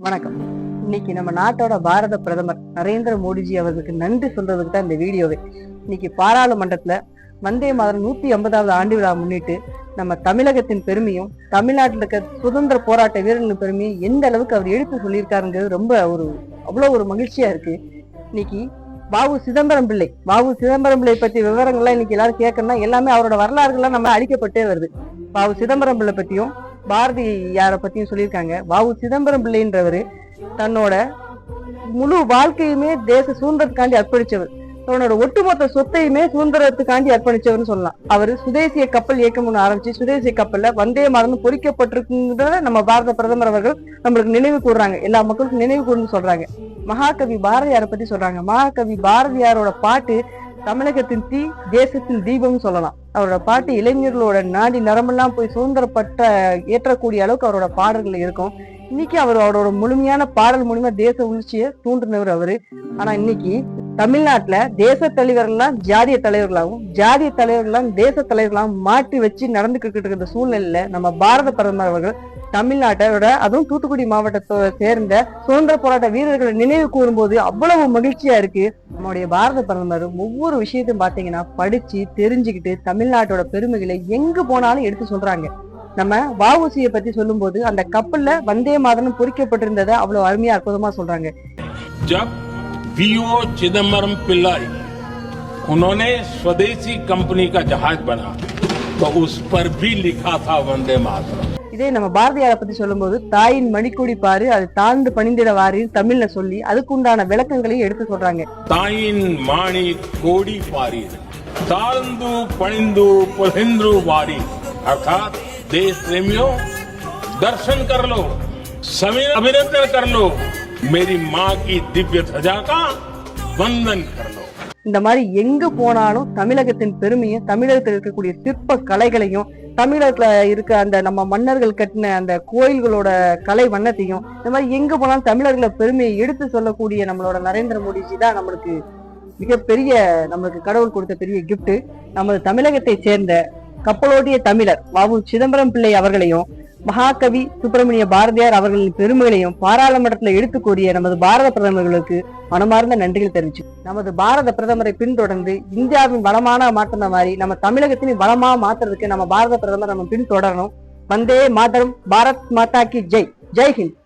வணக்கம். இன்னைக்கு நம்ம நாட்டோட பாரத பிரதமர் நரேந்திர மோடிஜி அவர்களுக்கு நன்றி சொல்றதுக்கு தான் இந்த வீடியோவே. இன்னைக்கு பாராளுமன்றத்துல வந்தே மாதம் நூத்தி ஐம்பதாவது ஆண்டு விழா முன்னிட்டு நம்ம தமிழகத்தின் பெருமையும் தமிழ்நாட்டில் இருக்க சுதந்திர போராட்ட வீரர்களின் பெருமையும் எந்த அளவுக்கு அவர் எடுத்து சொல்லியிருக்காருங்கிறது ரொம்ப ஒரு அவ்வளோ ஒரு மகிழ்ச்சியா இருக்கு. இன்னைக்கு பாபு சிதம்பரம் பிள்ளை வாவு சிதம்பரம் பிள்ளை பத்தி விவரங்கள்லாம் இன்னைக்கு எல்லாரும் கேட்கணும்னா எல்லாமே அவரோட வரலாறுகள்லாம் நம்ம அழிக்கப்பட்டே வருது. பாபு சிதம்பரம் பிள்ளை பத்தியும் பாரதி யாரை பற்றியும் சொல்லியிருக்காங்க. வாவு சிதம்பரம் பிள்ளைன்றவர் தன்னோட முழு வாழ்க்கையுமே தேச சுதந்திரத்துக்காண்டி அர்ப்பணிச்சவர். தன்னோட ஒட்டுமொத்த சொத்தையுமே சுதந்திரத்துக்காண்டி அர்ப்பணிச்சவர்னு சொல்லலாம். அவர் சுதேசிய கப்பல் இயக்கம் ஒன்று ஆரம்பிச்சு சுதேசிய கப்பல்ல வந்தே மறந்து பொறிக்கப்பட்டிருக்குன்றத நம்ம பாரத பிரதமர் அவர்கள் நம்மளுக்கு நினைவு கூடுறாங்க எல்லா மக்களுக்கும் நினைவு கூடுன்னு சொல்றாங்க. மகாகவி பாரதியாரை பத்தி சொல்றாங்க. மகாகவி பாரதியாரோட பாட்டு தமிழகத்தின் தீ தேசத்தின் தீபம் சொல்லலாம். அவரோட பாட்டு இளைஞர்களோட நாடி நரம்பெல்லாம் போய் சுதந்திரப்பட்ட ஏற்றக்கூடிய அளவுக்கு அவரோட பாடல்கள் இருக்கும். இன்னைக்கு அவர் அவரோட முழுமையான பாடல் மூலியமா தேச உணர்ச்சியை தூண்டினவர் அவரு. ஆனா இன்னைக்கு தமிழ்நாட்டுல தேச தலைவர்கள்லாம் ஜாதிய தலைவர்களாகவும் ஜாதிய தலைவர்கள்லாம் தேச தலைவர்களாகவும் மாற்றி வச்சு நடந்துக்கிட்டு இருக்கிற சூழ்நிலையில நம்ம பாரத பிரதமர் அவர்கள் தமிழ்நாட்டோட அதுவும் தூத்துக்குடி மாவட்டத்தை சேர்ந்த சுதந்திர போராட்ட வீரர்களை நினைவு கூறும்போது அவ்வளவு மகிழ்ச்சியா இருக்கு நம்முடைய பாரத பிரதமர் ஒவ்வொரு விஷயத்தையும் பாத்தீங்கன்னா படிச்சு தெரிஞ்சுக்கிட்டு தமிழ்நாட்டோட பெருமைகளை எங்க போனாலும் எடுத்து சொல்றாங்க நம்ம வஉசியை பத்தி சொல்லும்போது அந்த கப்பல்ல வந்தே மாதனம் பொறிக்கப்பட்டிருந்ததை அவ்வளவு அருமையா அற்புதமா சொல்றாங்க जब वीओ चिदम्बरम पिल्लाई उन्होंने स्वदेशी कंपनी का जहाज बना तो उस पर भी लिखा था वंदे मातरम இதே நம்ம பாரதியாரை பத்தி சொல்லும்போது தாயின் மணிக்கொடி பாரு அது தாழ்ந்து பணிந்திட வாரி தமிழ்ல சொல்லி அதுக்குண்டான விளக்கங்களையும் எடுத்து சொல்றாங்க ताइन माणी कोड़ी पारी तालंदु पणिंदु पुलिंद्रु वारी अर्थात देश प्रेमियों दर्शन कर लो सविनय अभिनंदन कर लो मेरी माँ की दिव्य ध्वजा का वंदन कर लो இந்த மாதிரி எங்க போனாலும் தமிழகத்தின் பெருமையும் தமிழகத்தில் இருக்கக்கூடிய சிற்ப கலைகளையும் தமிழகத்துல இருக்க அந்த நம்ம மன்னர்கள் கட்டின அந்த கோயில்களோட கலை வண்ணத்தையும் இந்த மாதிரி எங்க போனாலும் தமிழர்களை பெருமையை எடுத்து சொல்லக்கூடிய நம்மளோட நரேந்திர மோடிஜி தான் நம்மளுக்கு மிகப்பெரிய நம்மளுக்கு கடவுள் கொடுத்த பெரிய கிஃப்ட் நமது தமிழகத்தை சேர்ந்த கப்பலோட்டிய தமிழர் வாவு சிதம்பரம் பிள்ளை அவர்களையும் மகாகவி சுப்பிரமணிய பாரதியார் அவர்களின் பெருமைகளையும் பாராளுமன்றத்தில் எடுத்து கூறிய நமது பாரத பிரதமர்களுக்கு மனமார்ந்த நன்றிகள் தெரிவிச்சு நமது பாரத பிரதமரை பின்தொடர்ந்து இந்தியாவின் வளமான மாற்றம் மாதிரி நம்ம தமிழகத்தின் வளமா மாத்துறதுக்கு நம்ம பாரத பிரதமர் நம்ம பின்தொடரணும். வந்தே மாதரம் பாரத் மாதா கி ஜெய். ஜெய் ஹிந்த்.